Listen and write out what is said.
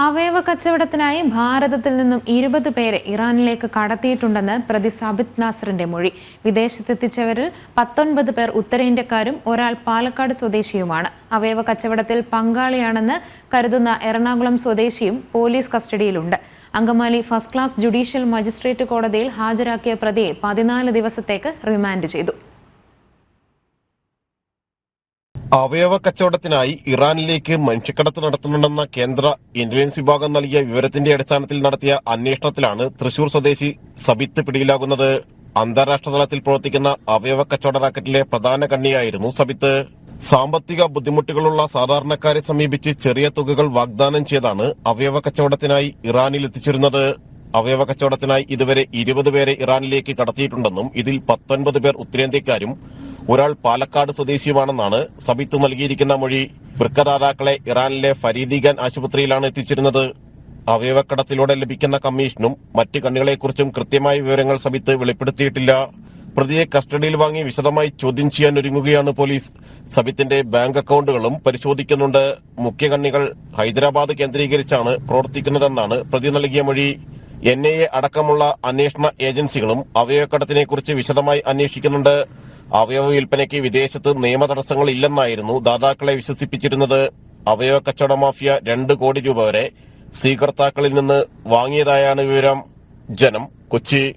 അവയവ കച്ചവടത്തിനായി ഭാരതത്തിൽ നിന്നും ഇരുപത് പേരെ ഇറാനിലേക്ക് കടത്തിയിട്ടുണ്ടെന്ന് പ്രതി സാബിത് നാസറിന്റെ മൊഴി. വിദേശത്തെത്തിച്ചവരിൽ പത്തൊൻപത് പേർ ഉത്തരേന്ത്യക്കാരും ഒരാൾ പാലക്കാട് സ്വദേശിയുമാണ്. അവയവ കച്ചവടത്തിൽ പങ്കാളിയാണെന്ന് കരുതുന്ന എറണാകുളം സ്വദേശിയും police കസ്റ്റഡിയിലുണ്ട്. Angamaly first class judicial magistrate കോടതിയിൽ ഹാജരാക്കിയ പ്രതിയെ പതിനാല് ദിവസത്തേക്ക് റിമാൻഡ് ചെയ്തു. അവയവ കച്ചവടത്തിനായി ഇറാനിലേക്ക് മനുഷ്യക്കടത്ത് നടത്തുന്നുണ്ടെന്ന കേന്ദ്ര ഇന്റലിജൻസ് വിഭാഗം നൽകിയ വിവരത്തിന്റെ അടിസ്ഥാനത്തിൽ നടത്തിയ അന്വേഷണത്തിലാണ് തൃശൂർ സ്വദേശി സബിത്ത് പിടിയിലാകുന്നത്. അന്താരാഷ്ട്ര തലത്തിൽ പ്രവർത്തിക്കുന്ന അവയവ കച്ചവട റാക്കറ്റിലെ പ്രധാന കണ്ണിയായിരുന്നു സബിത്ത്. സാമ്പത്തിക ബുദ്ധിമുട്ടുകളുള്ള സാധാരണക്കാരെ സമീപിച്ച് ചെറിയ തുകകൾ വാഗ്ദാനം ചെയ്താണ് അവയവ കച്ചവടത്തിനായി ഇറാനിൽ എത്തിച്ചിരുന്നത്. അവയവ കച്ചവടത്തിനായി ഇതുവരെ ഇരുപത് പേരെ ഇറാനിലേക്ക് കടത്തിയിട്ടുണ്ടെന്നും ഇതിൽ പത്തൊൻപത് പേർ ഉത്തരേന്ത്യക്കാരും ഒരാൾ പാലക്കാട് സ്വദേശിയുമാണെന്നാണ് സബിത്ത് നൽകിയിരിക്കുന്ന മൊഴി. വൃക്കദാതാക്കളെ ഇറാനിലെ ഫരീദിഖാൻ ആശുപത്രിയിലാണ് എത്തിച്ചിരുന്നത്. അവയവക്കടത്തിലൂടെ ലഭിക്കുന്ന കമ്മീഷനും മറ്റ് കണ്ണികളെക്കുറിച്ചും കൃത്യമായ വിവരങ്ങൾ സബിത്ത് വെളിപ്പെടുത്തിയിട്ടില്ല. പ്രതിയെ കസ്റ്റഡിയിൽ വാങ്ങി വിശദമായി ചോദ്യം ചെയ്യാൻ ഒരുങ്ങുകയാണ് പോലീസ്. സബിത്തിന്റെ ബാങ്ക് അക്കൗണ്ടുകളും പരിശോധിക്കുന്നുണ്ട്. മുഖ്യ കണ്ണികൾ ഹൈദരാബാദ് കേന്ദ്രീകരിച്ചാണ് പ്രവർത്തിക്കുന്നതെന്നാണ് പ്രതി നൽകിയ മൊഴി. എൻ ഐ എ അടക്കമുള്ള അന്വേഷണ ഏജൻസികളും അവയവക്കടത്തിനെ കുറിച്ച് വിശദമായി അന്വേഷിക്കുന്നുണ്ട്. അവയവ വിൽപ്പനയ്ക്ക് വിദേശത്ത് നിയമ തടസ്സങ്ങൾ ഇല്ലെന്നായിരുന്നു ദാതാക്കളെ വിശ്വസിപ്പിച്ചിരുന്നത്. അവയവ കച്ചവട മാഫിയ രണ്ട് കോടി രൂപ വരെ സ്വീകർത്താക്കളിൽ നിന്ന് വാങ്ങിയതായാണ് വിവരം. ജനം കൊച്ചി.